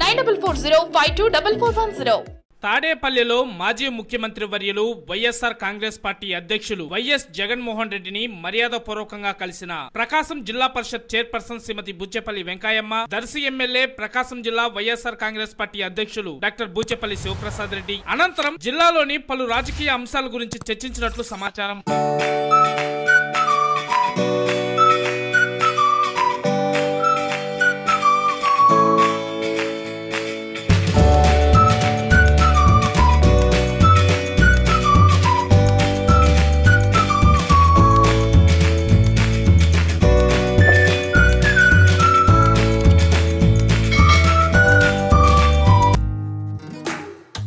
Nine double four zero five two double four one zero. తాడేపల్లిలో మాజీ ముఖ్యమంత్రి వర్యులు వైఎస్ఆర్ కాంగ్రెస్ పార్టీ అధ్యక్షులు వైఎస్ జగన్మోహన్ రెడ్డిని మర్యాదపూర్వకంగా కలిసిన ప్రకాశం జిల్లా పరిషత్ చైర్పర్సన్ శ్రీమతి బుచ్చెపల్లి వెంకాయమ్మ దర్శి ఎమ్మెల్యే ప్రకాశం జిల్లా వైఎస్ఆర్ కాంగ్రెస్ పార్టీ అధ్యక్షులు డాక్టర్ బూచెపల్లి శివప్రసాద్ రెడ్డి. అనంతరం జిల్లాలోని పలు రాజకీయ అంశాల గురించి చర్చించినట్లు సమాచారం.